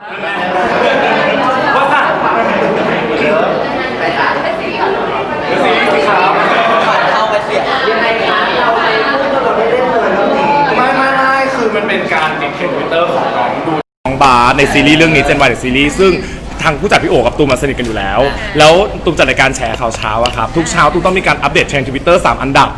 ว่าสั่งเดี๋ยวสีสีขาวเข้าไปเสียยังไงคะเราไปพูดกับเราได้เล่นเลยแล้วนี่ไม่ไม่ไม่คือมันเป็นการติดเทรนด์ทวิตเตอร์ของน้องดู น้องบาสในซีรีส์เรื่องนี้เจนวายซีรีส์ซึ่ง ทางผู้จัดพี่โอกับตูมมาสนิทกันอยู่แล้ว แล้วตูมจัดรายการแชร์ข่าวเช้าอะครับทุกเช้าตูมต้องมีการอัปเดตเทรนด์ทวิตเตอร์สามอันดับ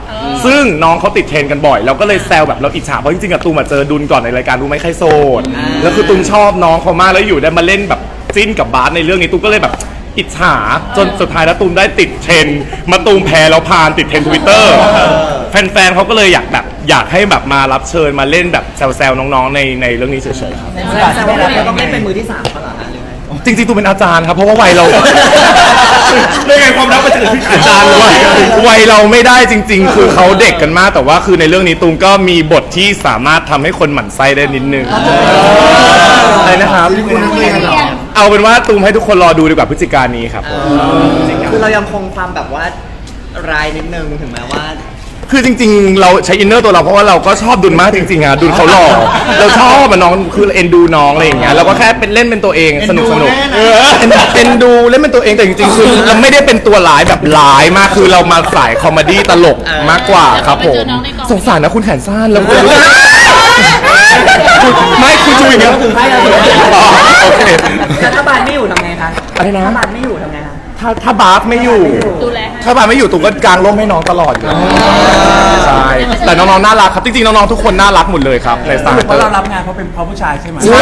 ซึ่งน้องเขาติดเทรนด์กันบ่อยเราก็เลยแซวแบบเราอิจฉาเพราะจริงๆอะตูมมาเจอดุลก่อนในรายการรู้ไหมใครโสดแล้วคือตูมชอบน้องเขามากแล้วอยู่ได้มาเล่นแบบจิ้นกับบาสในเรื่องนี้ตูมก็เลยแบบอิจฉาจนสุดท้ายแล้วตูมได้ติดเทรนด์มาตูมแพ้แล้วพานติดเทรนด์ทวิตเตอร์แฟนๆเขาก็เลยอยากแบบอยากให้แบบมารับเชิญมาเล่นแบบแซวๆน้องๆในในเรื่องนี้เฉยๆครับแสดงว่าเราต้องเล่นเป็นมือที่สามเขาเหรอฮะหรือไง จริงๆตูเป็นอาจารย์ครับ เพราะว่าวัยเรา ได้ไงความรักมาจากอาจารย์วัยวัยเราไม่ได้จริง ๆ คือเขาเด็กกันมาก แต่ว่าคือในเรื่องนี้ตูมก็มีบทที่สามารถทำให้คนหมั่นไส้ได้นิดนึงอะไรนะครับ เอาเป็นว่าตูมให้ทุกคนรอดูดีกว่าพฤศจิกายนนี้ครับคือเรายังคงความแบบว่ารายนิดนึงถึงแม้ว่า คือจริง ๆ เราใช้อินเนอร์ตัวเราเพราะว่าเราก็ชอบดุลมากจริงๆอะดุลเขาหล่อเราชอบอะน้องคือเอ็นดูน้องอะไรอย่างเงี้ยเราก็แค่เป็นเล่นเป็นตัวเองสนุกสนุกเออเอ็นเอ็นดูเล่นเป็นตัวเองแต่จริงๆคือเราไม่ได้เป็นตัวร้ายแบบร้ายมากคือเรามาสายคอมเมดี้ตลกมากกว่าครับผม สงสารนะคุณแขนสั้นแล้วคุณไม่คุณจูอย่างเงี้ยถึงให้เราอ๋อโอเคแล้วถ้าบานไม่อยู่ทำไงคะอะไรนะถ้าบานไม่อยู่ทำไงคะ ถ้าถ้าบาฟไม่อยู่ถ้าบาฟไม่อยู่ตูก็กางร่มให้น้องตลอดอยู่แล้วใช่แต่น้องๆน่ารักครับจริงๆน้องๆทุกคนน่ารักหมดเลยครับในสตาร์เพราะเรารับงานเพราะเป็นเพราะผู้ชายใช่ไหมใช่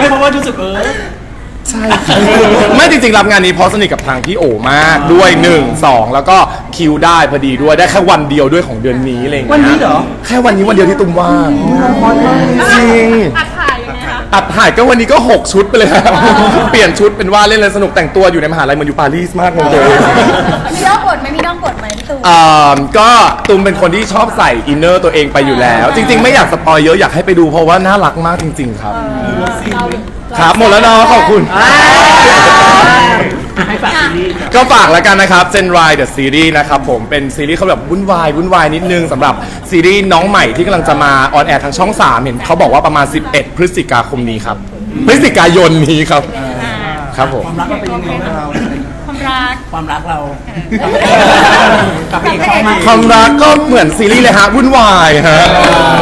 ไม่เพราะว่ารู้สึกเออใช่ครับไม่จริงๆรับงานนี้เพราะสนิทกับทางพี่โอมากด้วยหนึ่งสองแล้วก็คิวได้พอดีด้วยได้แค่วันเดียวด้วยของเดือนนี้อะไรอย่างเงี้ยวันนี้เหรอ แค่วันนี้วันเดียวที่ตุ้มว่างจริง อัด ถ่ายเลยนะคะอัดถ่ายก็วันนี้ก็ 6 ชุดไปเลยครับ เปลี่ยนชุดเป็นว่าเล่นเลยสนุกแต่งตัวอยู่ในมหาลัยเหมือนอยู่ปารีสมากเลย มีน้องกดไหมมีน้องกดไหมพี่ตูนอ่าก็ตูมเป็นคนที่ชอบใส่อินเนอร์ตัวเองไปอยู่แล้ว จริง ๆ ไม่อยากสปอยเยอะอยากให้ไปดูเพราะว่าน่ารักมากจริง ๆ ครับ ครับหมดแล้วเนาะขอบคุณ ให้ฝากซีรีส์ก็ฝากแล้วกันนะครับ Gen Y The Series นะครับผมเป็นซีรีส์เขาแบบวุ่นวายวุ่นวายนิดนึงสำหรับซีรีส์น้องใหม่ที่กำลังจะมาออนแอร์ทางช่อง 3 เห็นเขาบอกว่าประมาณ 11 พฤศจิกาคมนี้ครับ พฤศจิกายนนี้ครับ ครับผม ความรักก็เป็นยังไงบ้างเรา ความรัก ความรักเรากับเอกชอบมากความรักก็เหมือนซีรีส์เลยฮะวุ่นวายฮะ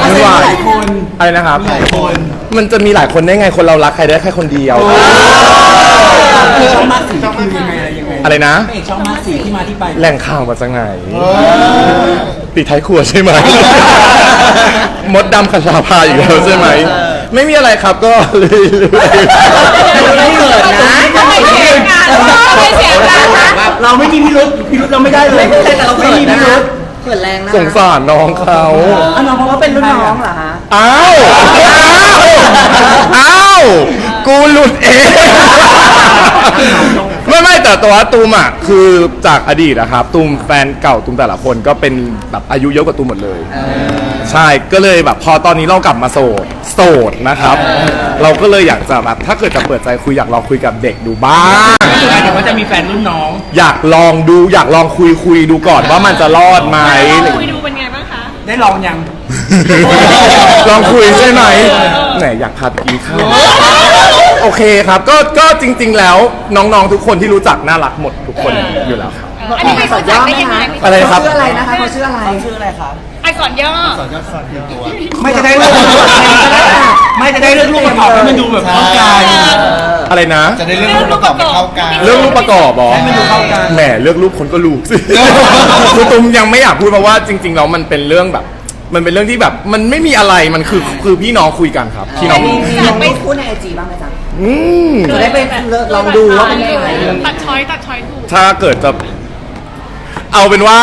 วุ่นวายหลายคน อะไรนะครับ หลายคนมันจะมีหลายคนได้ไงคนเรารักใครได้แค่คนเดียวชอบมากสีคือยังไงอะไรยังไงอะไรนะเอกชอบมากสีที่มาที่ไปแหล่งข่าวมาจากไหนปิดท้ายครัวใช่ไหม มดดำขชาพาอยู่แล้วใช่ไหม ไม่มีอะไรครับก็เรื่อยไม่เกิดนะทำไมเสียงกันทำไมเสียงกันคะเราไม่มีพิรุษพิรุษเราไม่ได้เลยไม่เป็นไรแต่เราไม่เกิดมีนะพิรุษเกิดแรงนะๆสงสารน้องเขาอะน้องเพราะว่าเป็นรุ่นน้องเหรอฮะ อ้าวอ้าว อ้าว กูหลุดเอง ไม่ไม่แต่ตัวตูมอะคือจากอดีตนะครับตูมแฟนเก่าตูมแต่ละคนก็เป็นแบบอายุเยอะกว่าตูมหมดเลย ใช่ก็เลยแบบพอตอนนี้เรากลับมาโสดโสดนะครับ เราก็เลยอยากจะแบบถ้าเกิดจะเปิดใจคุยอยากลองคุยกับเด็กดูบ้างหมายถึงว่าจะมีแฟนรุ่นน้อง อยากลองดูอยากลองคุยคุยดูก่อนว่ามันจะรอดไหม ลองคุยดูเป็นไงบ้างคะ ได้ลองยัง ลองคุยใช่ไหมแหนอยากพาไปกินข้าวโอเคครับก็ก็จริง ๆ แล้วน้องๆทุกคนที่รู้จักน่ารักหมดทุกคนอยู่แล้วครับอันนี้ไม่รู้จักได้ยังไงอะไรนะครับ เขาชื่ออะไรนะคะเขาชื่ออะไรชื่ออะไรคะ ไอสอนย่อไม่จะได้เลือกไม่จะได้เลือกรูปประกอบให้มันดูแบบเข้ากันอะไรนะ จะได้เรื่องรูปประกอบมันเข้ากัน เรื่องรูปประกอบเหรอให้มันดูเข้ากัน แหมเลือกรูปคนก็รู้สิ คือตุ้มยังไม่อยากพูดเพราะว่าจริง ๆ แล้วมันเป็นเรื่องแบบ มันเป็นเรื่องที่แบบมันไม่มีอะไรมันคือคือพี่น้องคุยกันครับพี่น้องมีลงรูปคู่ในไอจีบ้างไหมจ๊ะอืม จะได้ไปลองดูว่าเป็นใครตัดช้อยตัดช้อยถูก ถ้าเกิดจะ เอาเป็นว่า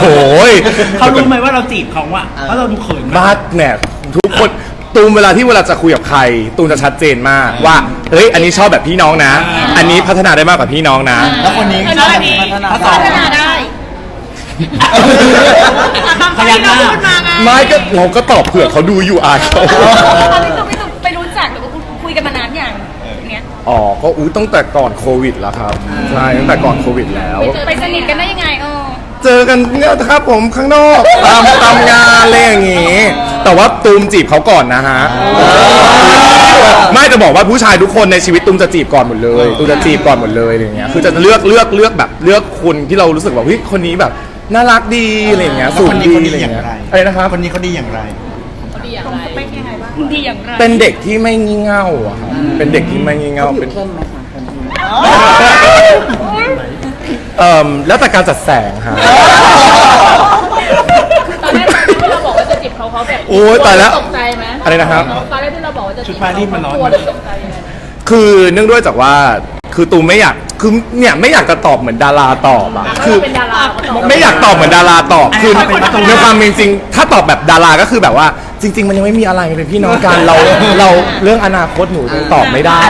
โอ้ยเขารู้ไหมว่าเราจีบเขาอะเพราะเราดูเขินมาก บ้าเนี่ยทุกคนตูมเวลาที่เวลาจะคุยกับใคร ตูมจะชัดเจนมากว่าเฮ้ยอันนี้ชอบแบบพี่น้องนะ อันนี้พัฒนาได้มากกว่าพี่น้องนะ แล้วคนนี้เออชอบได้แบบดีพัฒนาพัฒนาได้ตามพยักหน้าที่เราพูดมาไงไม่ก็เราก็ตอบเผื่อเขาดูอยู่อายเขา ตอนนี้ตู อ๋อก็อู้ตั้งแต่ก่อนโควิดแล้วครับใช่ตั้งแต่ก่อนโควิดแล้ว ไปสนิทกันได้ยังไงเออเจอกันเนี่ยครับผมข้างนอกตามตามงานอะไรอย่างงี้ แต่ว่าตูมจีบเขาก่อนนะฮะไม่จะบอกว่าผู้ชายทุกคนในชีวิตตูมจะจีบก่อนหมดเลยตูมจะจีบก่อนหมดเลยอะไรเงี้ยคือจะเลือกเลือกเลือกแบบเลือกคนที่เรารู้สึกว่าเฮ้ยคนนี้แบบน่ารักดีอะไรเงี้ยแล้วสูคงนนี้ดีคนอะไรนี้อย่างเงี้ยไรอะไรนะครับคนนี้เขาดีอย่างไรดีอย่างไร เป็นยังไงบ้างดีอย่างไรเป็นเด็กที่ไม่งี่เง่าอะครับเป็นเด็กที่ไม่งี่เง่าเป็นเอ่อแล้วแต่การจัดแสงฮะ ตอนแรกที่เราบอกว่าจะจีบเขาเขาแบบโอ้ยตายแล้วตกใจไหมอะไรนะครับ ตอนแรกที่เราบอกว่าจะจีบชุดพารีสมันร้อนกลัวหรือตกใจยังไง คือเนื่องด้วยจากว่าคือตูมไม่อยากคือเนี่ยไม่อยากจะตอบเหมือนดาราตอบอะคือเป็นดาราเขาตอบ ไม่อยากตอบเหมือนดาราตอบคือเป็นประตูในความเป็นจริง ถ้าตอบแบบดาราก็คือแบบว่า จริง ๆ มันยังไม่มีอะไรเป็นพี่น้องกันเราเราเรื่องอนาคตหนูยังตอบไม่ได้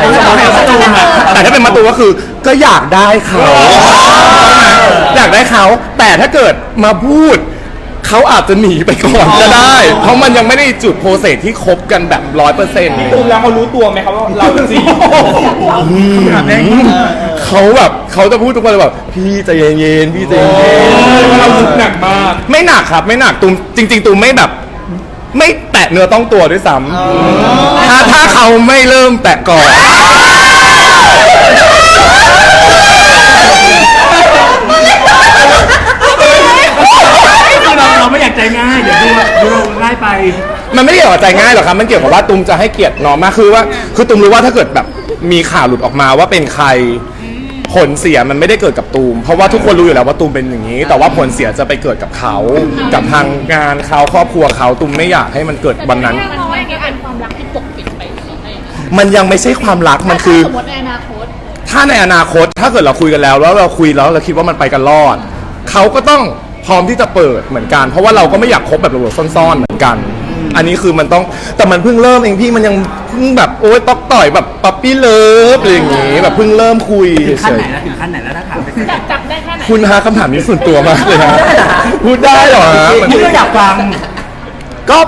แต่ถ้าเป็นมาตูก็คือก็อยากได้เขาอยากได้เขาแต่ถ้าเกิดมาพูด เขาอาจจะหนีไปก่อนก็ได้ เพราะมันยังไม่ได้จุดโปรเซสที่คบกันแบบร้อยเปอร์เซ็นต์ตูมแล้วเขารู้ตัวไหมครับว่าเราจีบเขาแบบเขาจะพูดทุกวันเลยแบบพี่ใจเย็นๆพี่ใจเย็นๆเรารู้หนักมากไม่หนักครับไม่หนักตูมจริง ๆตูมไม่แบบ ไม่แตะเนื้อต้องตัวด้วยซ้ำถ้าถ้าเขาไม่เริ่มแตะก่อนคือเราเราไม่อยากใจง่ายเดี๋ยวดูดูเราง่ายไป มันไม่ได้เกี่ยวกับใจง่ายหรอกครับ มันเกี่ยวกับว่าตูมจะให้เกียรติน้องมากคือว่า คือตูมรู้ว่าถ้าเกิดแบบมีข่าวหลุดออกมาว่าเป็นใคร ผลเสียมันไม่ได้เกิดกับตูม เพราะว่าทุกคนรู้อยู่แล้วว่าตูมเป็นอย่างนี้ แต่ว่าผลเสียจะไปเกิดกับเขา กับทางงานเขาครอบครัวเขาตูมไม่อยากให้มันเกิดวันนั้น มันไม่ได้เป็นความรักที่ปกปิดไปหรือไงมันยังไม่ใช่ความรักมันคือ สมมติในอนาคต ถ้าในอนาคตถ้าเกิดเราคุยกันแล้ว แล้วเราคุยแล้วเราคิดว่ามันไปกันรอด เขาก็ต้องพร้อมที่จะเปิดเหมือนกัน เพราะว่าเราก็ไม่อยากคบแบบหลบๆซ่อนๆเหมือนกัน อันนี้คือมันต้องแต่มันเพิ่งเริ่มเองพี่มันยังเพิ่งแบบโอ๊ยตอกต่อยแบบปั๊ปปี้เลิฟอะไรอย่างงี้แบบเพิ่งเริ่มคุยถึงขั้นเฉไหนยแล้วถึงขั้นไหนแล้วถ้าถามไปจับจับได้แค่ไหนๆคุณฮะคำถามนี้ส่วนตัวมากเลยฮะพูดได้เหรอฮะมันนี่ก็อยากฟังก็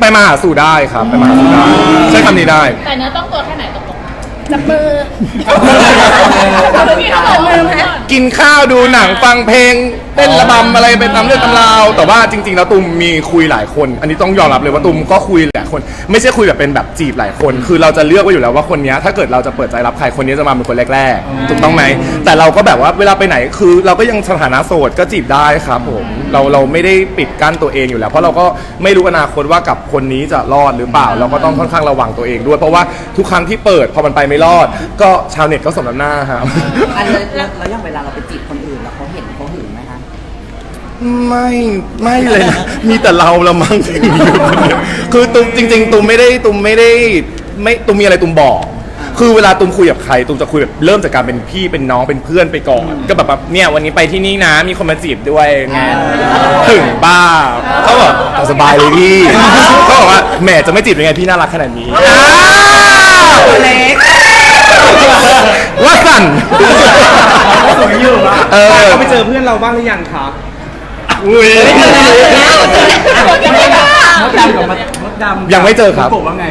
ไปมาหาสู่ได้ครับ ไปมาหาสู่ได้ใช้คำนี้ได้ แต่เนื้อต้องตัวแค่ไหนตกลง จับมือพี่เขาบอกมือไหมกินข้าวดูหนังฟังเพลงเต้นระบำอะไรไปตามเรื่องตำราวแต่ว่าจริง ๆ แล้วตุมมีคุยหลายคน อันนี้ต้องยอมรับเลยว่าตุมก็คุยหลายคน ไม่ใช่คุยแบบเป็นแบบจีบหลายคน คือเราจะเลือกไว้อยู่แล้วว่าคนเนี้ยถ้าเกิดเราจะเปิดใจรับใครคนนี้จะมาเป็นคนแรกๆถูกต้องไหมแต่เราก็แบบว่าเวลาไปไหนคือเราก็ยังสถานะโสดก็จีบได้ครับผมเราเราไม่ได้ปิดกั้นตัวเองอยู่แล้ว เพราะเราก็ไม่รู้อนาคตว่ากับคนนี้จะรอดหรือเปล่า เราก็ต้องค่อนข้างระวังตัวเองด้วยเพราะว่าทุกครั้งที่เปิดพอมันไปไม่รอด ก็ชาวเน็ตก็สมน้ำหน้าครับ อันแล้วแล้วแล้วอย่างเวลาเราไปจีบคนอื่นแล้วเขาเห็นเขาหึงไหมคะ ไม่ไม่เลยนะ มีแต่เราละมั้งที่มีอยู่คนเดียวคือตุมจริง ๆตุมไม่ได้ตุมไม่ได้ไม่ตุมมีอะไรตุมบอก คือเวลาตุมคุยกับใครตุมจะคุยแบบเริ่มจากการเป็นพี่เป็นน้องเป็นเพื่อนไปก่อน ก็แบบแบบเนี่ยวันนี้ไปที่นี่นะมีคนมาจีบด้วยไงถึงบ้าเขาบอกเอาสบายเลยพี่เขาบอกว่าแหมจะไม่จีบยังไงพี่น่ารักขนาดนี้เล็ก ว่าสั่นสวยอยู่อะเออเขาไปเจอเพื่อนเราบ้างหรือยังคะอุ้ย มดดำกับมดดำยังไม่เจอครับณกบว่าไง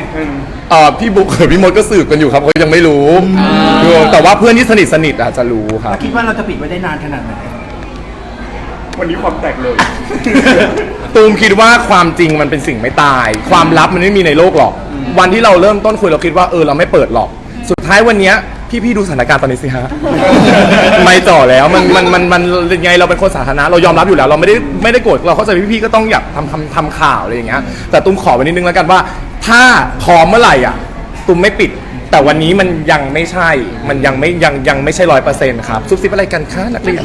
เอ่อพี่บุ๊กกับพี่มดก็สืบกันอยู่ครับเขายังไม่รู้เออแต่ว่าเพื่อนที่สนิทสนิทอาจจะรู้ครับ คิดว่าเราจะปิดไว้ได้นานขนาดไหนวันนี้ความแตกเลย ตูมคิดว่าความจริงมันเป็นสิ่งไม่ตาย ความลับมันไม่มีในโลกหรอก วันที่เราเริ่มต้นคุยเราคิดว่าเออเราไม่เปิดหรอก สุดท้ายวันเนี้ยพี่ๆดูสถานการณ์ตอนนี้สิฮะ ไม่จ่อแล้วมันมันมันมันยังไงเราเป็นคนสาธารณะเรายอมรับอยู่แล้ว เราไม่ได้ไม่ได้โกรธเราเข้าใจพี่ๆก็ต้องอยากทำทำทำข่าวอะไรอย่างเงี้ยแต่ตุ้มขอไว้นิดนึงแล้วกันว่า ถ้าพร้อมเมื่อไหร่อะตุ้มไม่ปิด แต่วันนี้มันยังไม่ใช่ มันยังไม่ยังยังไม่ใช่ร้อยเปอร์เซ็นต์ครับซุบซิบอะไรกันคะนักเรียน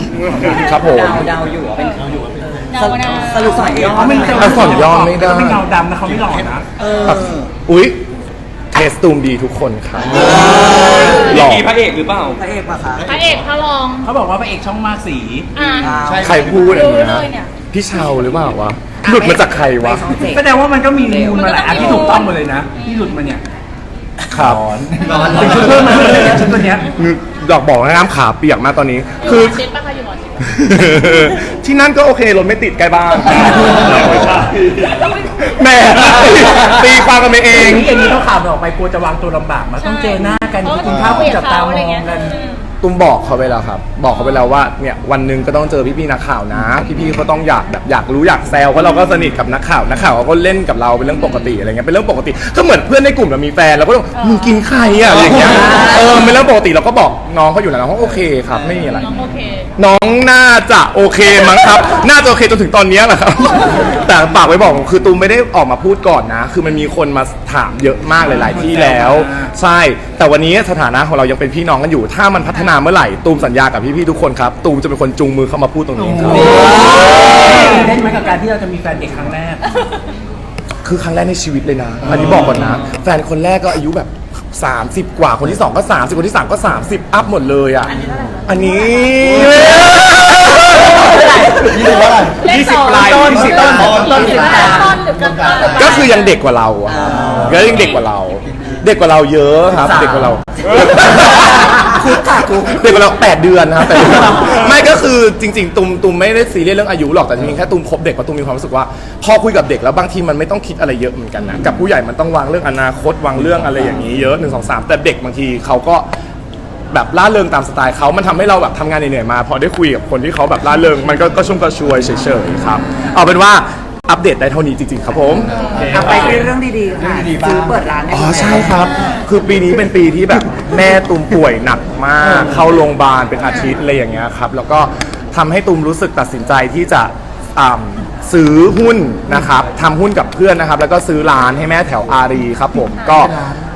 ครับผม ดาวดาวอยู่ว่าเป็นเขาอยู่ดาวนะสรุปสองย่อเขาไม่เอาสอนย่อไม่ได้ เขาไม่เงาดำนะเขาไม่หล่อนะอุ๊ย เทสตูมดีทุกคนครับหล่อมีพระเอกหรือเปล่า พระเอกปะคะพระเอกพระรองเขาบอกว่าพระเอกช่องมากสี อ่าใครพูดอันดูเนี้เลยเนี่ยยพี่เชาหรือเปล่าวะหลุดมาจากใครวะ แสดงว่ามันก็มีมูลมาหลายอันที่ถูกต้องหมดเลยนะ ที่หลุดมาเนี่ยครับ เป็นชุดเพิ่มมาเลยชุดตัวเนี้ย ดอกบอกนะน้ำขาเปียกมากตอนนี้ คือเช็ดปะคะอยู่หมอชิด ที่นั่นก็โอเครถไม่ติดใกล้บ้านแหม่ตีความกันไปเองอย่างนี้อย่างนี้ต้องข่าวมันออกไปกลัวจะวางตัวลำบากมาต้องเจอหน้ากันกินข้าวก็จับตามองกัน ตุ้มบอกเขาไปแล้วครับ บอกเขาไปแล้วว่าเนี่ยวันหนึ่งก็ต้องเจอพี่ๆนักข่าวนะ พี่ๆเขาต้องอยากแบบอยากรู้อยากแซวเพราะเราก็สนิทกับนักข่าวนักข่าวเขาก็เล่นกับเราเป็นเรื่องปกติอะไรเงี้ยเป็นเรื่องปกติก็เหมือนเพื่อนในกลุ่มเรามีแฟนเราก็ต้องมึงกินใครอะอะไรอย่างเงี้ยเออเป็นเรื่องปกติเราก็บอกน้องเขาอยู่แล้วน้องเขาโอเคครับไม่มีอะไร น้องโอเค น้องน่าจะโอเคมั้งครับ น่าจะโอเคจนถึงตอนเนี้ยแหละครับ แต่ฝากไว้บอกคือตูมไม่ได้ออกมาพูดก่อนนะ คือมันมีคนมาถามเยอะมากหลาย ๆ ที่แล้ว ใช่ แต่วันนี้สถานะของเรายังเป็นพี่น้องกันอยู่ ถ้ามันพัฒนาเมื่อไหร่ตูมสัญญากับพี่ๆทุกคนครับตูมจะเป็นคนจูงมือเข้ามาพูดตรงนี้ครับเล่นไหมกับการที่เราจะมีแฟนเด็กครั้งแรก คือครั้งแรกในชีวิตเลยนะ อันนี้บอกก่อนนะ แฟนคนแรกก็อายุแบบ 30 กว่า คนที่ 2 ก็ 30 คนที่ 3 ก็ 30 อัพหมดเลยอะ อันนี้ยี่สิบปลายต้นยี่สิบต้ต้นนต้นสิบแปด ต้นหรือกลางๆก็คือยังเด็กกว่าเราอะครับก็ยังเด็กกว่าเรา เด็กกว่าเราเยอะครับ เด็กกว่าเรา คุกค่ะคุกเด็กกว่าเราแปดเดือนนะครับแปดเดือนไม่ก็คือจริง ๆ ตุมตุมไม่ได้ซีเรียสเรื่องอายุหรอกแต่จริงๆแค่ตุมคบเด็กเพราะตุมมีความรู้สึกว่า พอคุยกับเด็กแล้วบางทีมันไม่ต้องคิดอะไรเยอะเหมือนกันนะกับผู้ใหญ่มันต้องวางเรื่องอนาคตวางเรื่องอะไรอย่างนี้เยอะหนึ่งสองสามแต่เด็กบางทีเขาก็แบบล่าเริงตามสไตล์เขามันทำให้เราแบบทำงานเหนื่อยๆมา พอได้คุยกับคนที่เขาแบบล่าเริงมันก็ก็ชุ่มกระชวยเฉยๆครับ เอาเป็นว่าอัปเดตได้เท่านี้จริงๆครับผม เอาไปเรื่องดีๆค่ะซื้อเปิดร้านให้อ๋อคุณแม่ใช่ครับ คือปีนี้เป็นปีที่แบบ แม่ตุมป่วยหนักมาก เข้าโรงพยาบาลเป็นอาทิตย์อะไรอย่างเงี้ยครับ แล้วก็ทำให้ตุมรู้สึกตัดสินใจที่จะอ่ำซื้อหุ้นนะครับทำหุ้นกับเพื่อนนะครับ แล้วก็ซื้อร้านให้แม่แถวอารีครับผมก็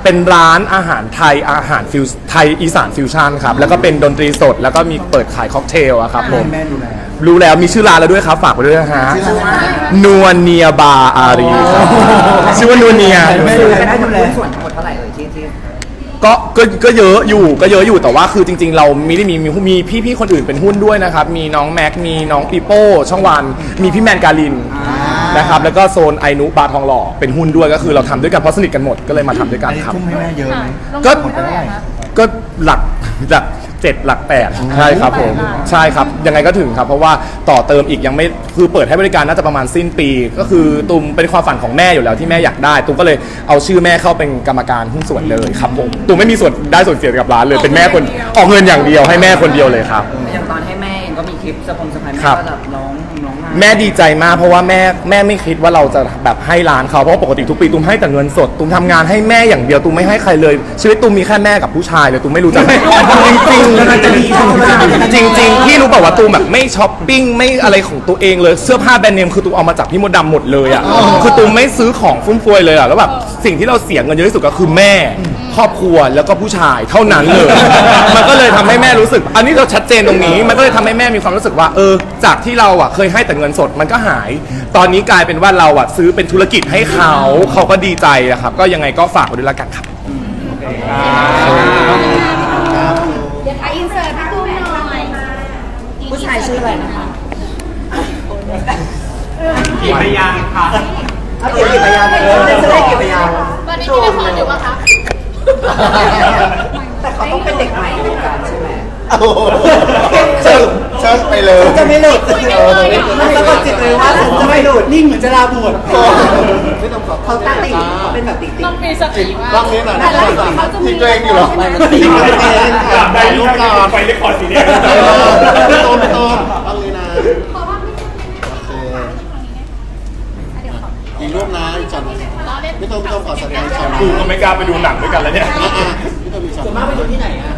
เป็นร้านอาหารไทยอาหารฟิวไทยอีสานฟิวชั่นครับแล้วก็เป็นดนตรีสดแล้วก็มีเปิดขายค็อกเทลอะครับผม แม่ดูแล รู้แล้วมีชื่อร้านแล้วด้วยครับ ฝากไว้ด้วยนะฮะนัวเนียบาร์อารีครับชื่อว่านัวเนีย แม่ดูแลได้ดูแลส่วนทั้งหมดเท่าไหร่เอ่ยที่ที่ ก็ก็ก็เยอะอยู่ก็เยอะอยู่แต่ว่าคือจริง ๆ เราไม่ได้มีมีมีพี่ๆคนอื่นเป็นหุ้นด้วยนะครับ มีน้องแม็กมีน้องปีโป้ช่องวันมีพี่แมนการินนะครับแล้วก็โซนไอนุบาร์ทองหล่อเป็นหุ้นด้วยก็คือเราทำด้วยกันเพราะสนิทกันหมดก็เลยมาทำด้วยกันครับ ทุ่มให้แม่เยอะไหมก็ลงทุนเท่าไหร่คะ ก็หลักหลัก เจ็ดหลักแปดใช่ครับผมแปดหลักใช่ครับยังไงก็ถึงครับ เพราะว่าต่อเติมอีกยังไม่คือเปิดให้บริการน่าจะประมาณสิ้นปี ก็คือตุมเป็นความฝันของแม่อยู่แล้วที่แม่อยากได้ ตุมก็เลยเอาชื่อแม่เข้าเป็นกรรมการหุ้นส่วนเลยครับผมตุมไม่มีส่วนได้ส่วนเสียกับร้านเลยเป็นแม่คนออกเงินอย่างเดียวให้แม่คนเดียวเลยครับ อย่างตอนให้แม่เองก็มีคลิปสะพงสะพายแม่ครับ ก็แบบร้องร้องไห้ แม่ดีใจมากเพราะว่าแม่แม่ไม่คิดว่าเราจะแบบให้ร้านเขาเพราะว่าปกติทุกปีตุ้มให้แต่เงินสดตุ้มทำงานให้แม่อย่างเดียวตุ้มไม่ให้ใครเลย ชีวิตตุ้มมีแค่แม่กับผู้ชายเลยตุ้มไม่รู้จะให้จริงๆกำลังจะดีจริงจริงๆพี่รู้เปล่าว่าตุ้มแบบไม่ช้อปปิ้งไม่อะไรของตัวเองเลยเสื้อผ้าแบรนด์เนมคือตุ้มเอามาจากพี่มดดำหมดเลยอะคือตุ้มไม่ซื้อของฟุ่มเฟือยเลยอะแล้วแบบสิ่งที่เราเสียเงินเยอะที่สุดก็คือแม่ครอบครัวแล้วก็ผู้ชายเท่านั้นเลย มันก็เลยทำให้แม่รู้สึก อันนี้เราชัดเจนตรงนี้ มันก็เลยทำให้แม่มีความรู้สึกว่า เออ จากที่เราอะเคยให้แต่เงินสดมันก็หาย ตอนนี้กลายเป็นว่าเราอะซื้อเป็นธุรกิจให้เขาเขาก็ดีใจอะครับ ก็ยังไงก็ฝากไว้ด้วยละกันครับ เดี๋ยวถ่ายอินเสิร์ตพี่ตุ้มหน่อยผู้ชายชื่ออะไรนะคะกี่พยางค์ครับเอาเกี่ยวกับพยานเลยจะได้เกี่ยวกับพยานตอนนี้มีละครอยู่ปะคะแต่เขาต้องเป็นเด็กใหม่ในวงการใช่ไหมเชิญ เชิญไปเลยจะไม่หลุดคุยกันเลยอะมันสะกดจิตเลยว่าฉันจะไม่หลุดนิ่งเหมือนจะลาบวชไม่ต้องขอเขาตั้งติเขาเป็นแบบติดติต้องมีสติว่ารอบนี้หน่อยแต่ละเขาจะมีทิ้งตัวเองอยู่หรอใช่ไหมทิ้งตัวเองกลับได้ที่ทำไปเรคคอร์ดสีแดงโตโตต้องเลยนะอีกรูปนะอีกช็อตไม่ต้องไม่ต้องขอแสดงช็อตดูก็ไม่กล้าไปดูหนังด้วยกันแล้วเนี่ยไม่ต้องมีช็อตส่วนมากไปดูที่ไหนอะ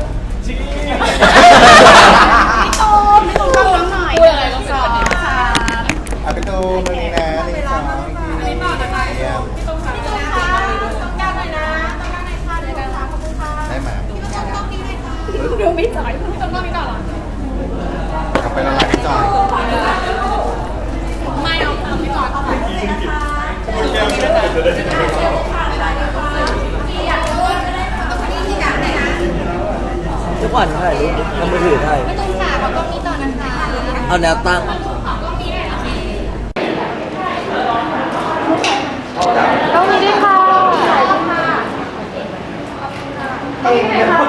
ไม่จ่ายคุณตรงนอกวิจัยหรอกลับไปละลายวิจัยไม่เอาทำที่จอดเข้าไปทุกวันถ่ายรูปทำมือถือถ่ายไม่ต้องจ่าะก็มีต่อนะคะเอาแนวตั้งต้องมีด้ค่ะต้องมีด้ค่